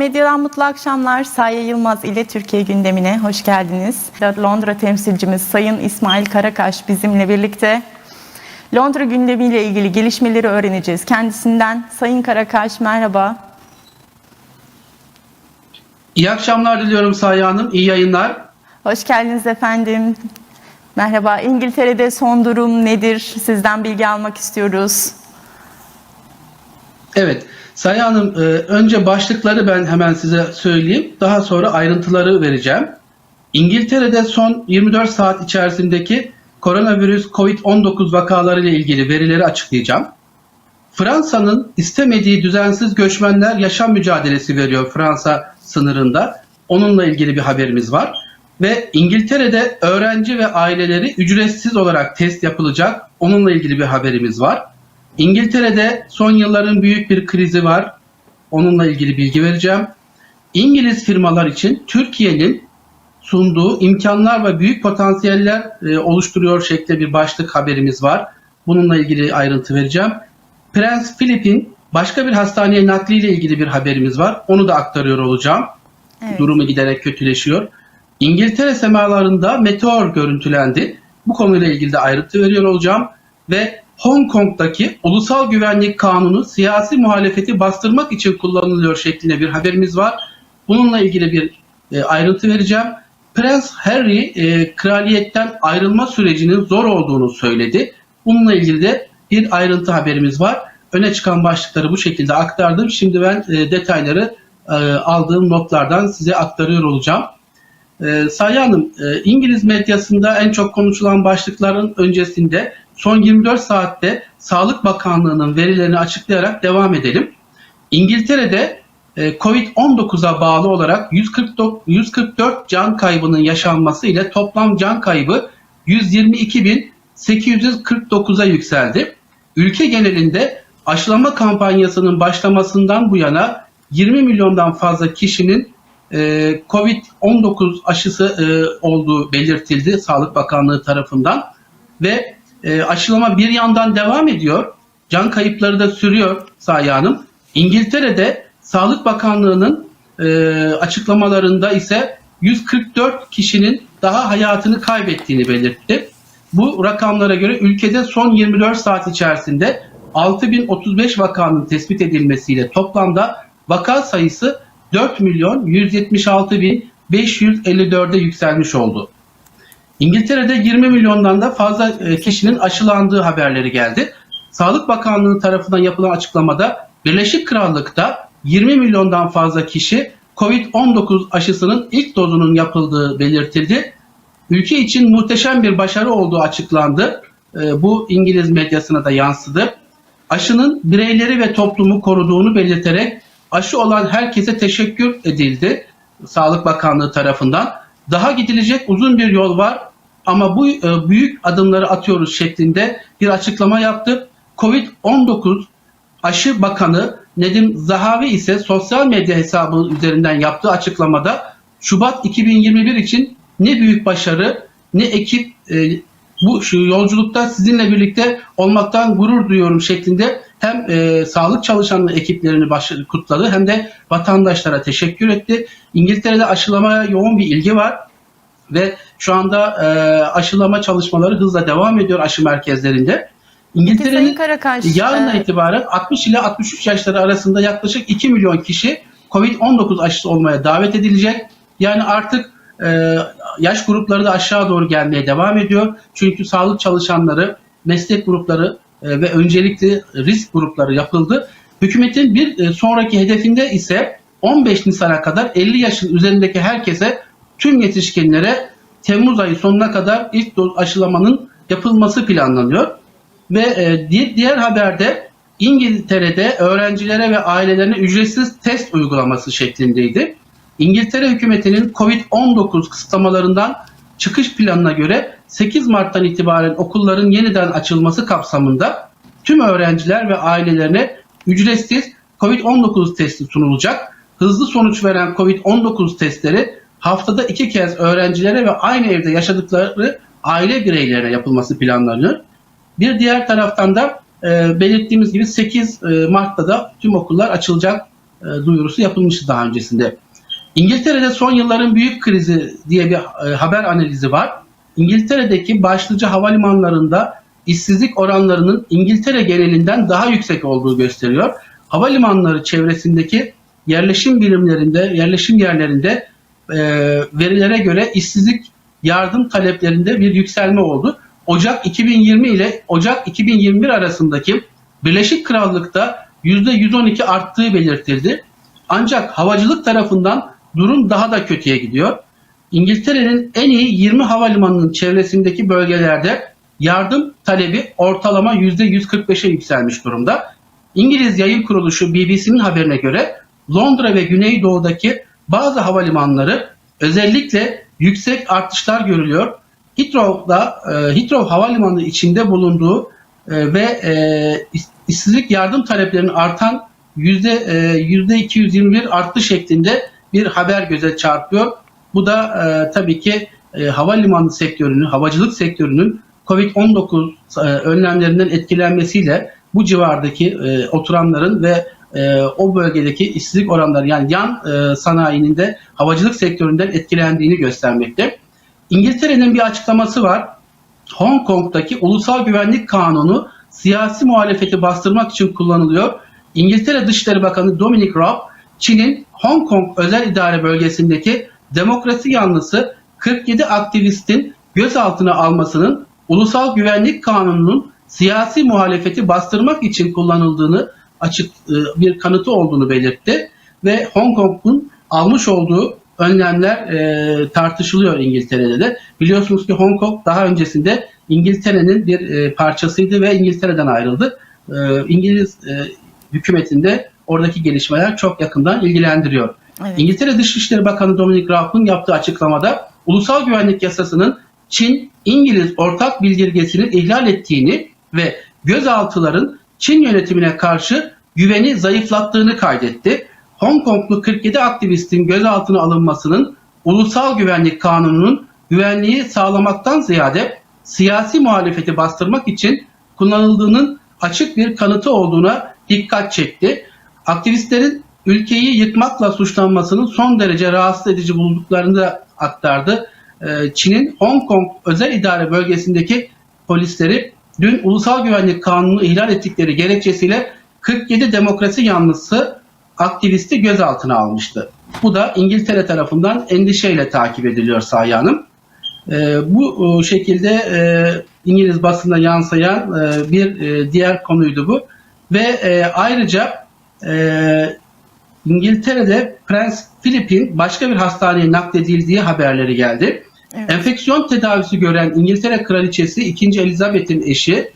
Medya'dan mutlu akşamlar. Saye Yılmaz ile Türkiye gündemine hoş geldiniz. Londra temsilcimiz Sayın İsmail Karakaş bizimle birlikte. Londra gündemiyle ilgili gelişmeleri öğreneceğiz. Kendisinden Sayın Karakaş merhaba. İyi akşamlar diliyorum Sayı Hanım. İyi yayınlar. Hoş geldiniz efendim. Merhaba. İngiltere'de son durum nedir? Sizden bilgi almak istiyoruz. Evet. Sayı Hanım e, önce başlıkları ben hemen size söyleyeyim. Daha sonra ayrıntıları vereceğim. İngiltere'de son 24 saat içerisindeki koronavirüs COVID-19 vakaları ile ilgili verileri açıklayacağım. Fransa'nın istemediği düzensiz göçmenler yaşam mücadelesi veriyor Fransa sınırında. Onunla ilgili bir haberimiz var. Ve İngiltere'de öğrenci ve aileleri ücretsiz olarak test yapılacak. Onunla ilgili bir haberimiz var. İngiltere'de son yılların büyük bir krizi var. Onunla ilgili bilgi vereceğim. İngiliz firmalar için Türkiye'nin sunduğu imkanlar ve büyük potansiyeller e, oluşturuyor şeklinde bir başlık haberimiz var. Bununla ilgili ayrıntı vereceğim. Prens Philip'in başka bir hastaneye nakliyle ilgili bir haberimiz var. Onu da aktarıyor olacağım. Evet. Durumu giderek kötüleşiyor. İngiltere semalarında meteor görüntülendi. Bu konuyla ilgili de ayrıntı veriyor olacağım. Ve Hong Kong'daki ulusal güvenlik kanunu siyasi muhalefeti bastırmak için kullanılıyor şeklinde bir haberimiz var. Bununla ilgili bir e, ayrıntı vereceğim. Prens Harry e, kraliyetten ayrılma sürecinin zor olduğunu söyledi. Bununla ilgili de bir ayrıntı haberimiz var. Öne çıkan başlıkları bu şekilde aktardım. Şimdi ben e, detayları e, aldığım notlardan size aktarıyor olacağım. E, Sayı Hanım, e, İngiliz medyasında en çok konuşulan başlıkların öncesinde son 24 saatte Sağlık Bakanlığı'nın verilerini açıklayarak devam edelim. İngiltere'de e, Covid-19'a bağlı olarak 144, 144 can kaybının yaşanması ile toplam can kaybı 122.849'a yükseldi. Ülke genelinde aşılama kampanyasının başlamasından bu yana 20 milyondan fazla kişinin Covid-19 aşısı e, olduğu belirtildi Sağlık Bakanlığı tarafından ve e, aşılama bir yandan devam ediyor. Can kayıpları da sürüyor Sayı Hanım. İngiltere'de Sağlık Bakanlığı'nın e, açıklamalarında ise 144 kişinin daha hayatını kaybettiğini belirtti. Bu rakamlara göre ülkede son 24 saat içerisinde 6035 vakanın tespit edilmesiyle toplamda vaka sayısı 4 milyon 176 bin 554'e yükselmiş oldu. İngiltere'de 20 milyondan da fazla e, kişinin aşılandığı haberleri geldi. Sağlık Bakanlığı tarafından yapılan açıklamada Birleşik Krallık'ta 20 milyondan fazla kişi Covid-19 aşısının ilk dozunun yapıldığı belirtildi. Ülke için muhteşem bir başarı olduğu açıklandı. E, Bu İngiliz medyasına da yansıdı. Aşının bireyleri ve toplumu koruduğunu belirterek aşı olan herkese teşekkür edildi Sağlık Bakanlığı tarafından. Daha gidilecek uzun bir yol var ama bu e, büyük adımları atıyoruz şeklinde bir açıklama yaptı. Covid-19 aşı bakanı Nedim Zahavi ise sosyal medya hesabı üzerinden yaptığı açıklamada Şubat 2021 için ne büyük başarı ne ekip e, bu şu yolculukta sizinle birlikte olmaktan gurur duyuyorum şeklinde hem e, sağlık çalışanları ekiplerini baş, kutladı hem de vatandaşlara teşekkür etti. İngiltere'de aşılamaya yoğun bir ilgi var ve şu anda e, aşılama çalışmaları hızla devam ediyor aşı merkezlerinde. İngiltere'nin yarından e, itibaren 60 ile 63 yaşları arasında yaklaşık 2 milyon kişi COVID-19 aşısı olmaya davet edilecek. Yani artık e, yaş grupları da aşağı doğru gelmeye devam ediyor. Çünkü sağlık çalışanları, meslek grupları e, ve öncelikli risk grupları yapıldı. Hükümetin bir e, sonraki hedefinde ise 15 Nisan'a kadar 50 yaşın üzerindeki herkese tüm yetişkinlere Temmuz ayı sonuna kadar ilk doz aşılamanın yapılması planlanıyor. Ve e, di- diğer haberde İngiltere'de öğrencilere ve ailelerine ücretsiz test uygulaması şeklindeydi. İngiltere hükümetinin Covid-19 kısıtlamalarından çıkış planına göre 8 Mart'tan itibaren okulların yeniden açılması kapsamında tüm öğrenciler ve ailelerine ücretsiz Covid-19 testi sunulacak. Hızlı sonuç veren Covid-19 testleri haftada iki kez öğrencilere ve aynı evde yaşadıkları aile bireylerine yapılması planlanıyor. Bir diğer taraftan da e, belirttiğimiz gibi 8 e, Mart'ta da tüm okullar açılacak e, duyurusu yapılmıştı daha öncesinde. İngiltere'de son yılların büyük krizi diye bir e, haber analizi var. İngiltere'deki başlıca havalimanlarında işsizlik oranlarının İngiltere genelinden daha yüksek olduğu gösteriyor. Havalimanları çevresindeki yerleşim birimlerinde, yerleşim yerlerinde e, verilere göre işsizlik yardım taleplerinde bir yükselme oldu. Ocak 2020 ile Ocak 2021 arasındaki Birleşik Krallık'ta %112 arttığı belirtildi. Ancak havacılık tarafından durum daha da kötüye gidiyor. İngiltere'nin en iyi 20 havalimanının çevresindeki bölgelerde yardım talebi ortalama %145'e yükselmiş durumda. İngiliz yayın kuruluşu BBC'nin haberine göre Londra ve Güneydoğu'daki bazı havalimanları özellikle yüksek artışlar görülüyor. Heathrow'da e, Heathrow Havalimanı içinde bulunduğu e, ve e, iş- işsizlik yardım taleplerinin artan yüzde 221 arttı şeklinde bir haber göze çarpıyor. Bu da e, tabii ki e, havalimanı sektörünün, havacılık sektörünün Covid-19 e, önlemlerinden etkilenmesiyle bu civardaki e, oturanların ve e, o bölgedeki işsizlik oranları yani yan e, sanayinin de havacılık sektöründen etkilendiğini göstermekte. İngiltere'nin bir açıklaması var. Hong Kong'daki Ulusal Güvenlik Kanunu siyasi muhalefeti bastırmak için kullanılıyor. İngiltere Dışişleri Bakanı Dominic Raab, Çin'in Hong Kong özel idare bölgesindeki demokrasi yanlısı 47 aktivistin gözaltına almasının Ulusal Güvenlik Kanunu'nun siyasi muhalefeti bastırmak için kullanıldığını açık e, bir kanıtı olduğunu belirtti ve Hong Kong'un almış olduğu önlemler e, tartışılıyor İngiltere'de de. Biliyorsunuz ki Hong Kong daha öncesinde İngiltere'nin bir e, parçasıydı ve İngiltere'den ayrıldı. E, İngiliz e, hükümetinde oradaki gelişmeler çok yakından ilgilendiriyor. Evet. İngiltere Dışişleri Bakanı Dominic Raab'ın yaptığı açıklamada ulusal güvenlik yasasının Çin İngiliz ortak bildirgesini ihlal ettiğini ve gözaltıların Çin yönetimine karşı güveni zayıflattığını kaydetti. Hong Konglu 47 aktivistin gözaltına alınmasının ulusal güvenlik kanununun güvenliği sağlamaktan ziyade siyasi muhalefeti bastırmak için kullanıldığının açık bir kanıtı olduğuna dikkat çekti. Aktivistlerin ülkeyi yıkmakla suçlanmasının son derece rahatsız edici bulduklarını da aktardı. Ee, Çin'in Hong Kong özel idare bölgesindeki polisleri dün ulusal güvenlik kanunu ihlal ettikleri gerekçesiyle 47 demokrasi yanlısı aktivisti gözaltına almıştı. Bu da İngiltere tarafından endişeyle takip ediliyor Sahi Hanım. Ee, bu e, şekilde e, İngiliz basında yansıyan e, bir e, diğer konuydu bu. Ve e, ayrıca e, İngiltere'de Prens Philip'in başka bir hastaneye nakledildiği haberleri geldi. Evet. Enfeksiyon tedavisi gören İngiltere Kraliçesi 2. Elizabeth'in eşi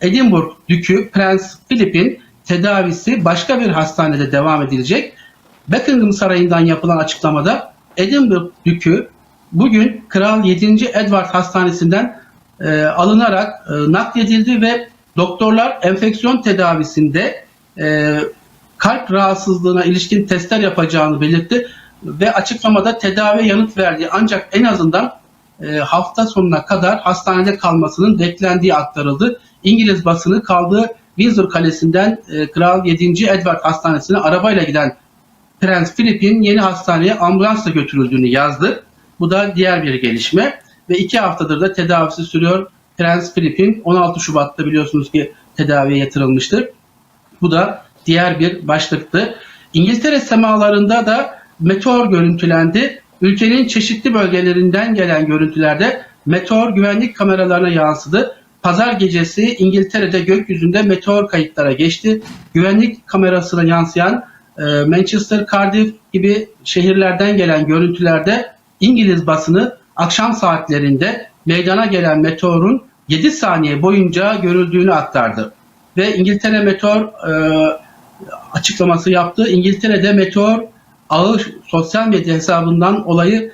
Edinburgh Dükü Prens Philip'in tedavisi başka bir hastanede devam edilecek. Buckingham Sarayı'ndan yapılan açıklamada Edinburgh Dükü bugün Kral 7. Edward Hastanesi'nden e, alınarak e, nakledildi ve doktorlar enfeksiyon tedavisinde e, kalp rahatsızlığına ilişkin testler yapacağını belirtti ve açıklamada tedavi yanıt verdi. Ancak en azından e, hafta sonuna kadar hastanede kalmasının beklendiği aktarıldı. İngiliz basını kaldığı Windsor Kalesi'nden e, Kral 7. Edward Hastanesi'ne arabayla giden Prens Philip'in yeni hastaneye ambulansla götürüldüğünü yazdı. Bu da diğer bir gelişme ve iki haftadır da tedavisi sürüyor. Prens Philip'in 16 Şubat'ta biliyorsunuz ki tedaviye yatırılmıştır. Bu da diğer bir başlıktı. İngiltere semalarında da meteor görüntülendi. Ülkenin çeşitli bölgelerinden gelen görüntülerde meteor güvenlik kameralarına yansıdı. Pazar gecesi İngiltere'de gökyüzünde meteor kayıtlara geçti. Güvenlik kamerasına yansıyan e, Manchester, Cardiff gibi şehirlerden gelen görüntülerde İngiliz basını akşam saatlerinde meydana gelen meteorun 7 saniye boyunca görüldüğünü aktardı. Ve İngiltere Meteor e, açıklaması yaptı. İngiltere'de meteor ağı sosyal medya hesabından olayı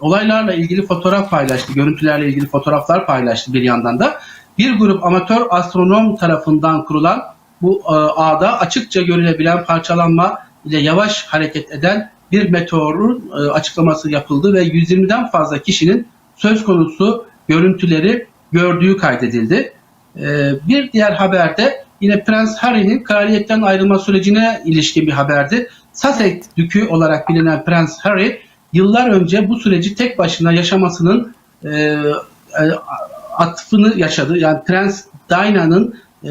olaylarla ilgili fotoğraf paylaştı. Görüntülerle ilgili fotoğraflar paylaştı bir yandan da. Bir grup amatör astronom tarafından kurulan bu e, ağda açıkça görülebilen parçalanma ile yavaş hareket eden bir meteorun e, açıklaması yapıldı ve 120'den fazla kişinin söz konusu görüntüleri gördüğü kaydedildi. E, bir diğer haberde yine Prens Harry'nin kraliyetten ayrılma sürecine ilişkin bir haberdi. Sussex Dükü olarak bilinen Prens Harry yıllar önce bu süreci tek başına yaşamasının e, e, atfını yaşadı. Yani Prens Diana'nın e,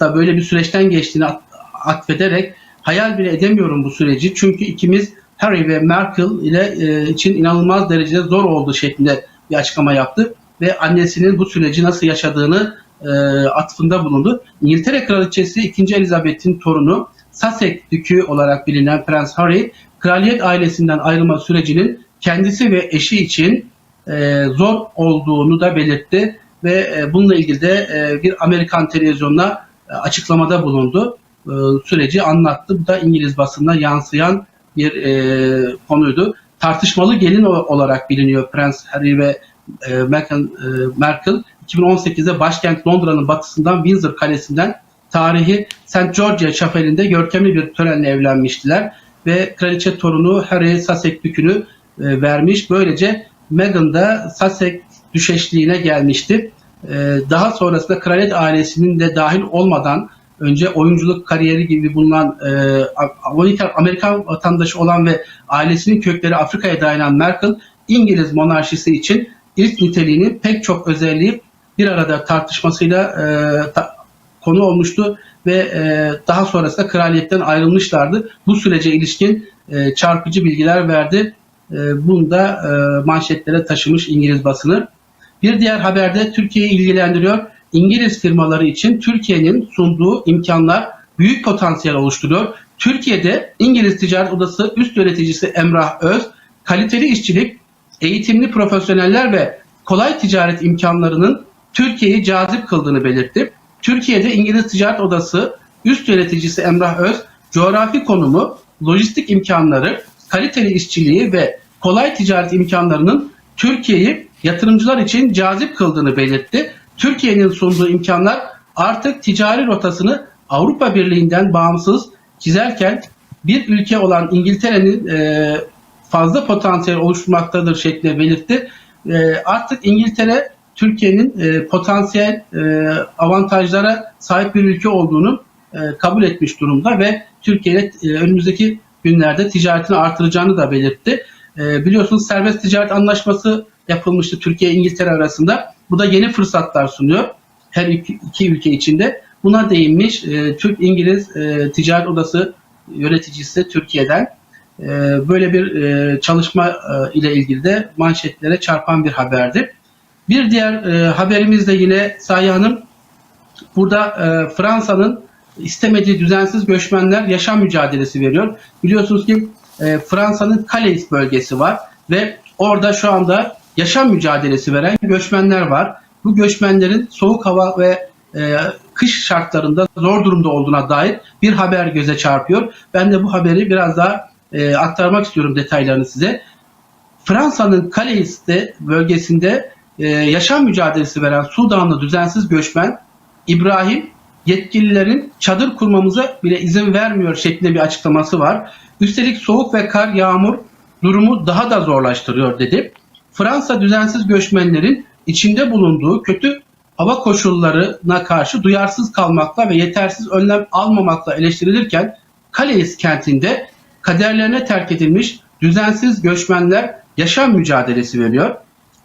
da böyle bir süreçten geçtiğini at- atfederek hayal bile edemiyorum bu süreci. Çünkü ikimiz Harry ve Merkel ile e, için inanılmaz derecede zor olduğu şeklinde bir açıklama yaptı ve annesinin bu süreci nasıl yaşadığını e, atfında bulundu. İngiltere Kraliçesi 2. Elizabeth'in torunu Sussex Dükü olarak bilinen Prens Harry, kraliyet ailesinden ayrılma sürecinin kendisi ve eşi için e, zor olduğunu da belirtti ve e, bununla ilgili de e, bir Amerikan televizyonuna e, açıklamada bulundu. E, süreci anlattı. Bu da İngiliz basında yansıyan bir e, konuydu. Tartışmalı gelin olarak biliniyor Prens Harry ve e, Meghan e, Merkel. 2018'de başkent Londra'nın batısından Windsor Kalesi'nden tarihi St. George's Chapel'inde görkemli bir törenle evlenmiştiler ve kraliçe torunu Harry Sussex Dükü'nü e, vermiş. Böylece Meghan da Sussex düşeşliğine gelmişti. E, daha sonrasında kraliyet ailesinin de dahil olmadan önce oyunculuk kariyeri gibi bulunan e, Amerikan vatandaşı olan ve ailesinin kökleri Afrika'ya dayanan Merkel İngiliz monarşisi için ilk niteliğini pek çok özelliği bir arada tartışmasıyla e, ta- konu olmuştu ve e, daha sonrasında kraliyetten ayrılmışlardı. Bu sürece ilişkin e, çarpıcı bilgiler verdi. E, bunu da e, manşetlere taşımış İngiliz basını. Bir diğer haberde Türkiye'yi ilgilendiriyor. İngiliz firmaları için Türkiye'nin sunduğu imkanlar büyük potansiyel oluşturuyor. Türkiye'de İngiliz Ticaret Odası üst yöneticisi Emrah Öz, kaliteli işçilik, eğitimli profesyoneller ve kolay ticaret imkanlarının Türkiye'yi cazip kıldığını belirtti. Türkiye'de İngiliz Ticaret Odası üst yöneticisi Emrah Öz, coğrafi konumu, lojistik imkanları, kaliteli işçiliği ve kolay ticaret imkanlarının Türkiye'yi yatırımcılar için cazip kıldığını belirtti. Türkiye'nin sunduğu imkanlar artık ticari rotasını Avrupa Birliği'nden bağımsız çizerken bir ülke olan İngiltere'nin e, fazla potansiyel oluşturmaktadır şeklinde belirtti. E, artık İngiltere Türkiye'nin e, potansiyel e, avantajlara sahip bir ülke olduğunu e, kabul etmiş durumda ve Türkiye ile e, önümüzdeki günlerde ticaretini artıracağını da belirtti. E, biliyorsunuz serbest ticaret anlaşması yapılmıştı Türkiye İngiltere arasında. Bu da yeni fırsatlar sunuyor her iki, iki ülke içinde. Buna değinmiş e, Türk-İngiliz e, Ticaret Odası yöneticisi de Türkiye'den. E, böyle bir e, çalışma e, ile ilgili de manşetlere çarpan bir haberdi. Bir diğer e, haberimiz de yine Sayı Hanım. Burada e, Fransa'nın istemediği düzensiz göçmenler yaşam mücadelesi veriyor. Biliyorsunuz ki e, Fransa'nın Calais bölgesi var ve orada şu anda yaşam mücadelesi veren göçmenler var. Bu göçmenlerin soğuk hava ve e, kış şartlarında zor durumda olduğuna dair bir haber göze çarpıyor. Ben de bu haberi biraz daha e, aktarmak istiyorum detaylarını size. Fransa'nın Calais'te bölgesinde e, yaşam mücadelesi veren Sudanlı düzensiz göçmen İbrahim yetkililerin çadır kurmamıza bile izin vermiyor şeklinde bir açıklaması var. Üstelik soğuk ve kar yağmur durumu daha da zorlaştırıyor dedi. Fransa düzensiz göçmenlerin içinde bulunduğu kötü hava koşullarına karşı duyarsız kalmakla ve yetersiz önlem almamakla eleştirilirken Calais kentinde kaderlerine terk edilmiş düzensiz göçmenler yaşam mücadelesi veriyor.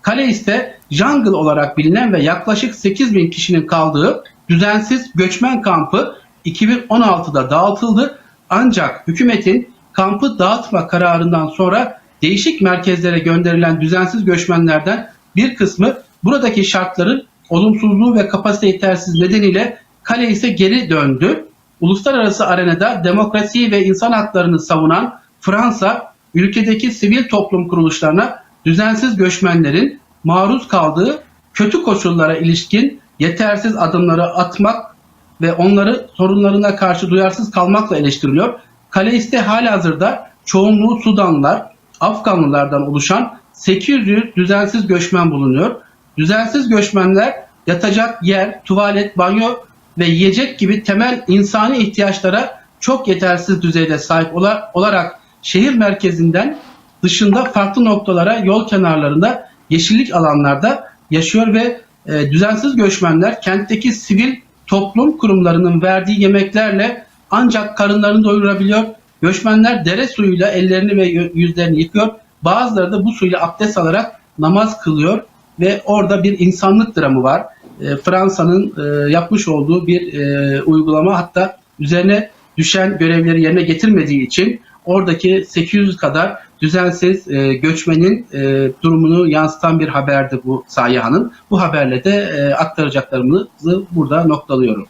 Calais'te Jungle olarak bilinen ve yaklaşık 8 bin kişinin kaldığı düzensiz göçmen kampı 2016'da dağıtıldı. Ancak hükümetin kampı dağıtma kararından sonra değişik merkezlere gönderilen düzensiz göçmenlerden bir kısmı buradaki şartların olumsuzluğu ve kapasite yetersiz nedeniyle Calais'e geri döndü. Uluslararası arenada demokrasiyi ve insan haklarını savunan Fransa, ülkedeki sivil toplum kuruluşlarına düzensiz göçmenlerin maruz kaldığı kötü koşullara ilişkin yetersiz adımları atmak ve onları sorunlarına karşı duyarsız kalmakla eleştiriliyor. Kaleis'te halihazırda çoğunluğu Sudanlılar, Afganlılardan oluşan 800 düzensiz göçmen bulunuyor. Düzensiz göçmenler yatacak yer, tuvalet, banyo ve yiyecek gibi temel insani ihtiyaçlara çok yetersiz düzeyde sahip ola- olarak şehir merkezinden dışında farklı noktalara, yol kenarlarında, yeşillik alanlarda yaşıyor ve e, düzensiz göçmenler kentteki sivil toplum kurumlarının verdiği yemeklerle ancak karınlarını doyurabiliyor Göçmenler dere suyuyla ellerini ve yüzlerini yıkıyor. Bazıları da bu suyla abdest alarak namaz kılıyor ve orada bir insanlık dramı var. E, Fransa'nın e, yapmış olduğu bir e, uygulama hatta üzerine düşen görevleri yerine getirmediği için oradaki 800 kadar düzensiz e, göçmenin e, durumunu yansıtan bir haberdi bu Sayihan'ın. Bu haberle de e, aktaracaklarımızı burada noktalıyorum.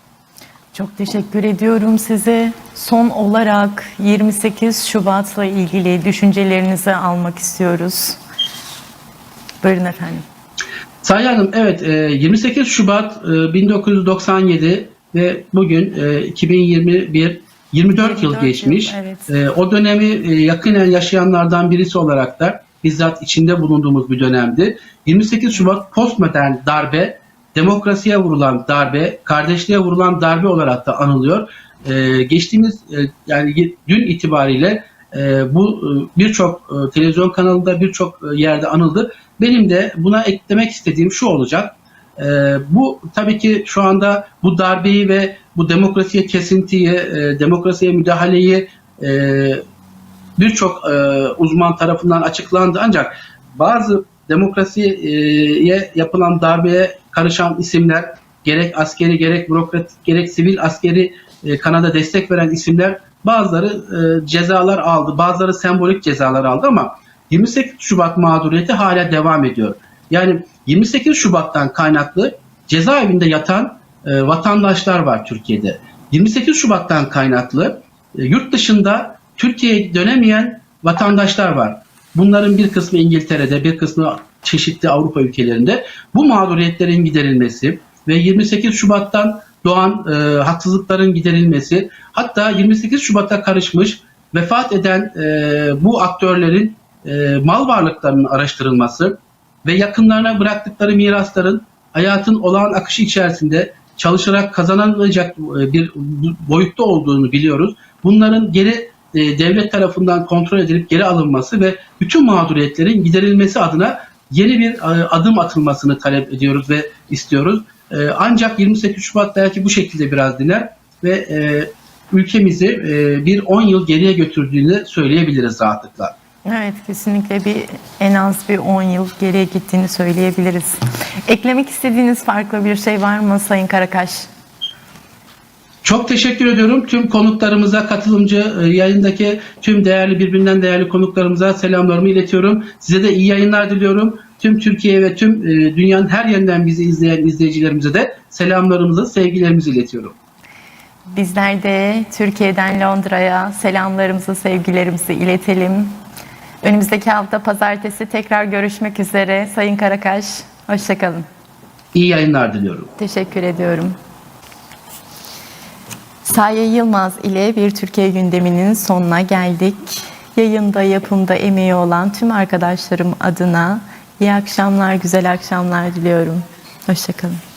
Çok teşekkür ediyorum size. Son olarak 28 Şubat'la ilgili düşüncelerinizi almak istiyoruz. Buyurun efendim. Sayın Hanım evet e, 28 Şubat e, 1997 ve bugün e, 2021 24 yıl 24 yıl, geçmiş. evet. E, O dönemi e, yakinen yaşayanlardan birisi olarak da bizzat içinde bulunduğumuz bir dönemdi. 28 Şubat postmodern darbe, demokrasiye vurulan darbe, kardeşliğe vurulan darbe olarak da anılıyor. E, Geçtiğimiz e, yani dün itibariyle e, bu e, birçok e, televizyon kanalında birçok e, yerde anıldı. Benim de buna eklemek istediğim şu olacak. E, bu tabii ki şu anda bu darbeyi ve bu demokrasiye kesintiyi, e, demokrasiye müdahaleyi e, birçok e, uzman tarafından açıklandı. Ancak bazı demokrasiye yapılan darbeye karışan isimler gerek askeri gerek bürokratik gerek sivil askeri e, kanada destek veren isimler bazıları e, cezalar aldı. Bazıları sembolik cezalar aldı ama 28 Şubat mağduriyeti hala devam ediyor. Yani 28 Şubat'tan kaynaklı cezaevinde yatan e, vatandaşlar var Türkiye'de. 28 Şubat'tan kaynaklı e, yurt dışında Türkiye'ye dönemeyen vatandaşlar var. Bunların bir kısmı İngiltere'de, bir kısmı çeşitli Avrupa ülkelerinde. Bu mağduriyetlerin giderilmesi ve 28 Şubat'tan doğan e, haksızlıkların giderilmesi, hatta 28 Şubat'a karışmış vefat eden e, bu aktörlerin e, mal varlıklarının araştırılması ve yakınlarına bıraktıkları mirasların hayatın olağan akışı içerisinde çalışarak kazanılacak e, bir boyutta olduğunu biliyoruz. Bunların geri e, devlet tarafından kontrol edilip geri alınması ve bütün mağduriyetlerin giderilmesi adına yeni bir e, adım atılmasını talep ediyoruz ve istiyoruz. Ancak 28 Şubat belki bu şekilde biraz diler ve ülkemizi bir 10 yıl geriye götürdüğünü söyleyebiliriz rahatlıkla. Evet kesinlikle bir en az bir 10 yıl geriye gittiğini söyleyebiliriz. Eklemek istediğiniz farklı bir şey var mı Sayın Karakaş? Çok teşekkür ediyorum tüm konuklarımıza, katılımcı e, yayındaki tüm değerli birbirinden değerli konuklarımıza selamlarımı iletiyorum. Size de iyi yayınlar diliyorum. Tüm Türkiye ve tüm e, dünyanın her yerinden bizi izleyen izleyicilerimize de selamlarımızı, sevgilerimizi iletiyorum. Bizler de Türkiye'den Londra'ya selamlarımızı, sevgilerimizi iletelim. Önümüzdeki hafta pazartesi tekrar görüşmek üzere. Sayın Karakaş, hoşçakalın. İyi yayınlar diliyorum. Teşekkür ediyorum. Saye Yılmaz ile bir Türkiye gündeminin sonuna geldik. Yayında, yapımda emeği olan tüm arkadaşlarım adına iyi akşamlar, güzel akşamlar diliyorum. Hoşçakalın.